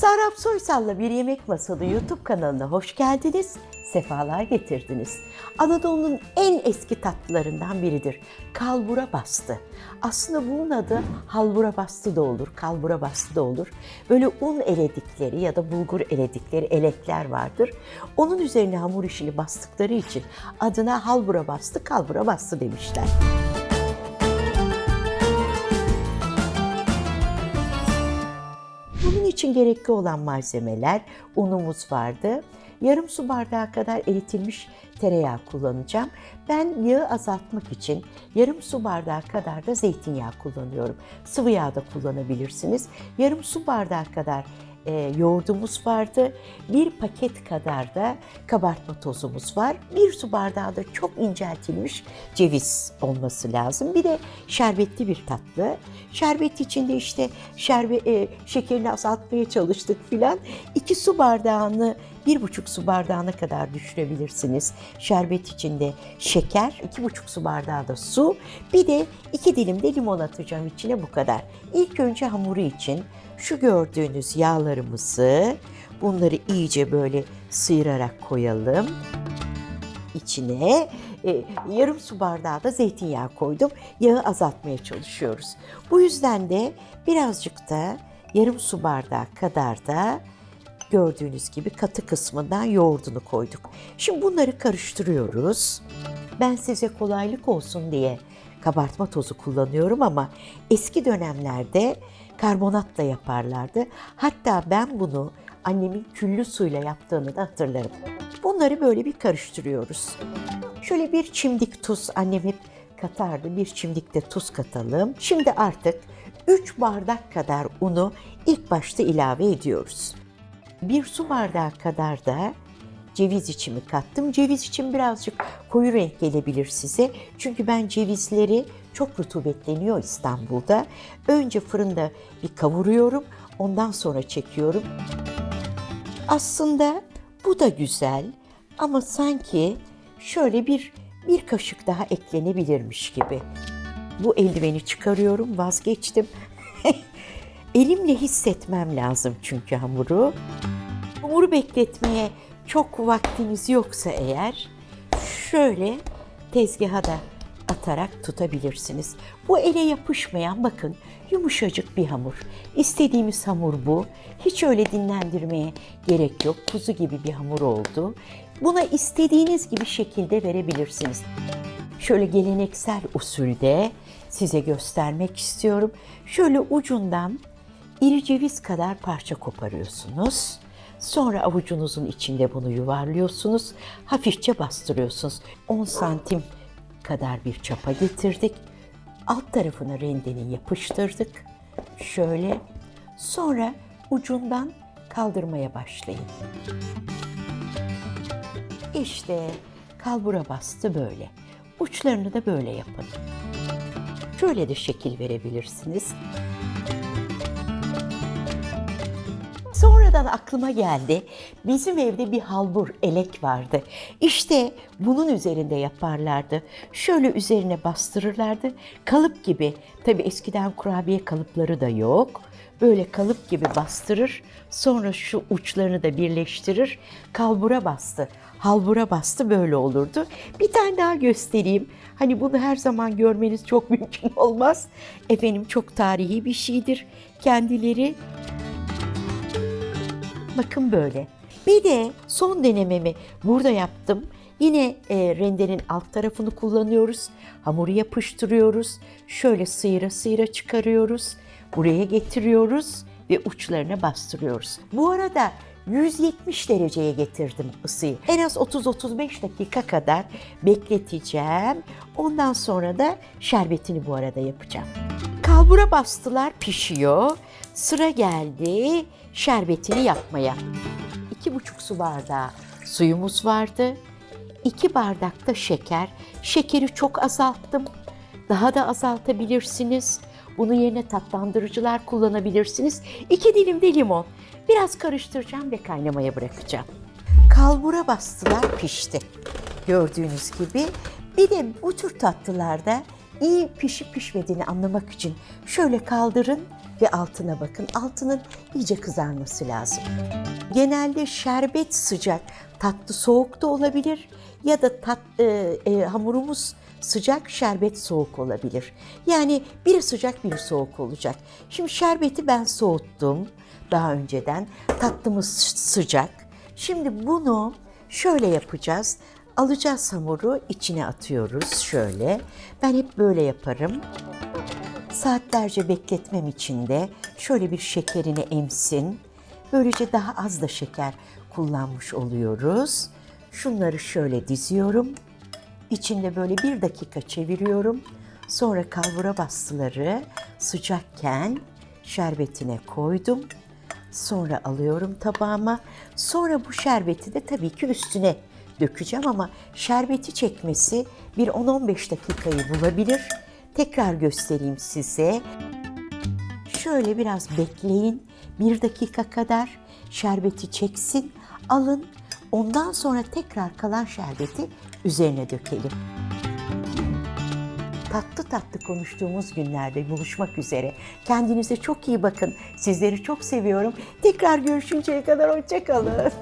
Sarap Soysal'la Bir Yemek Masalı YouTube kanalına hoş geldiniz, sefalar getirdiniz. Anadolu'nun en eski tatlılarından biridir. Kalbura bastı. Aslında bunun adı halbura bastı da olur, kalbura bastı da olur. Böyle un eledikleri ya da bulgur eledikleri elekler vardır. Onun üzerine hamur işini bastıkları için adına halbura bastı, kalbura bastı demişler. İçin gerekli olan malzemeler unumuz vardı. Yarım su bardağı kadar eritilmiş tereyağı kullanacağım. Ben yağı azaltmak için yarım su bardağı kadar da zeytinyağı kullanıyorum. Sıvı yağ da kullanabilirsiniz. Yarım su bardağı kadar e, yoğurdumuz vardı. Bir paket kadar da kabartma tozumuz var. Bir su bardağı da çok inceltilmiş ceviz olması lazım. Bir de şerbetli bir tatlı. Şerbet içinde işte şerbe, e, şekerini azaltmaya çalıştık filan. İki su bardağını bir buçuk su bardağına kadar düşürebilirsiniz. Şerbet içinde şeker, iki buçuk su bardağı da su. Bir de iki dilim de limon atacağım içine bu kadar. İlk önce hamuru için şu gördüğünüz yağlarımızı bunları iyice böyle sıyırarak koyalım. İçine e, yarım su bardağı da zeytinyağı koydum. Yağı azaltmaya çalışıyoruz. Bu yüzden de birazcık da yarım su bardağı kadar da gördüğünüz gibi katı kısmından yoğurdunu koyduk. Şimdi bunları karıştırıyoruz. Ben size kolaylık olsun diye kabartma tozu kullanıyorum ama eski dönemlerde karbonatla yaparlardı. Hatta ben bunu annemin küllü suyla yaptığını da hatırlarım. Bunları böyle bir karıştırıyoruz. Şöyle bir çimdik tuz annem hep katardı. Bir çimdik de tuz katalım. Şimdi artık 3 bardak kadar unu ilk başta ilave ediyoruz. Bir su bardağı kadar da ceviz içimi kattım. Ceviz için birazcık koyu renk gelebilir size. Çünkü ben cevizleri çok rutubetleniyor İstanbul'da. Önce fırında bir kavuruyorum. Ondan sonra çekiyorum. Aslında bu da güzel ama sanki şöyle bir bir kaşık daha eklenebilirmiş gibi. Bu eldiveni çıkarıyorum, vazgeçtim. Elimle hissetmem lazım çünkü hamuru. Hamuru bekletmeye çok vaktiniz yoksa eğer şöyle tezgaha da atarak tutabilirsiniz. Bu ele yapışmayan bakın yumuşacık bir hamur. İstediğimiz hamur bu. Hiç öyle dinlendirmeye gerek yok. Kuzu gibi bir hamur oldu. Buna istediğiniz gibi şekilde verebilirsiniz. Şöyle geleneksel usulde size göstermek istiyorum. Şöyle ucundan iri ceviz kadar parça koparıyorsunuz. Sonra avucunuzun içinde bunu yuvarlıyorsunuz. Hafifçe bastırıyorsunuz. 10 santim kadar bir çapa getirdik. Alt tarafına rendenin yapıştırdık. Şöyle. Sonra ucundan kaldırmaya başlayın. İşte kalbura bastı böyle. Uçlarını da böyle yapın. Şöyle de şekil verebilirsiniz. Sonradan aklıma geldi. Bizim evde bir halbur elek vardı. İşte bunun üzerinde yaparlardı. Şöyle üzerine bastırırlardı. Kalıp gibi. Tabii eskiden kurabiye kalıpları da yok. Böyle kalıp gibi bastırır. Sonra şu uçlarını da birleştirir. Kalbura bastı. Halbura bastı böyle olurdu. Bir tane daha göstereyim. Hani bunu her zaman görmeniz çok mümkün olmaz. Efendim çok tarihi bir şeydir. Kendileri Bakın böyle. Bir de son denememi burada yaptım. Yine e, rendenin alt tarafını kullanıyoruz. Hamuru yapıştırıyoruz. Şöyle sıyıra sıyıra çıkarıyoruz. Buraya getiriyoruz ve uçlarına bastırıyoruz. Bu arada 170 dereceye getirdim ısıyı. En az 30-35 dakika kadar bekleteceğim. Ondan sonra da şerbetini bu arada yapacağım. Kalbura bastılar pişiyor. Sıra geldi şerbetini yapmaya. 2,5 su bardağı suyumuz vardı. 2 bardak da şeker. Şekeri çok azalttım. Daha da azaltabilirsiniz. Bunu yerine tatlandırıcılar kullanabilirsiniz. 2 dilim de limon. Biraz karıştıracağım ve kaynamaya bırakacağım. Kalbura bastılar pişti. Gördüğünüz gibi. Bir de bu tür tatlılarda iyi pişip pişmediğini anlamak için şöyle kaldırın ve altına bakın. Altının iyice kızarması lazım. Genelde şerbet sıcak, tatlı soğuk da olabilir ya da tat, e, e, hamurumuz sıcak, şerbet soğuk olabilir. Yani biri sıcak, biri soğuk olacak. Şimdi şerbeti ben soğuttum daha önceden. Tatlımız sıcak. Şimdi bunu şöyle yapacağız. Alacağız hamuru, içine atıyoruz şöyle. Ben hep böyle yaparım. Saatlerce bekletmem için de şöyle bir şekerini emsin. Böylece daha az da şeker kullanmış oluyoruz. Şunları şöyle diziyorum. İçinde böyle bir dakika çeviriyorum. Sonra kalbura bastıları sıcakken şerbetine koydum. Sonra alıyorum tabağıma. Sonra bu şerbeti de tabii ki üstüne dökeceğim ama şerbeti çekmesi bir 10-15 dakikayı bulabilir. Tekrar göstereyim size. Şöyle biraz bekleyin. Bir dakika kadar şerbeti çeksin. Alın. Ondan sonra tekrar kalan şerbeti üzerine dökelim. Tatlı tatlı konuştuğumuz günlerde buluşmak üzere. Kendinize çok iyi bakın. Sizleri çok seviyorum. Tekrar görüşünceye kadar hoşçakalın.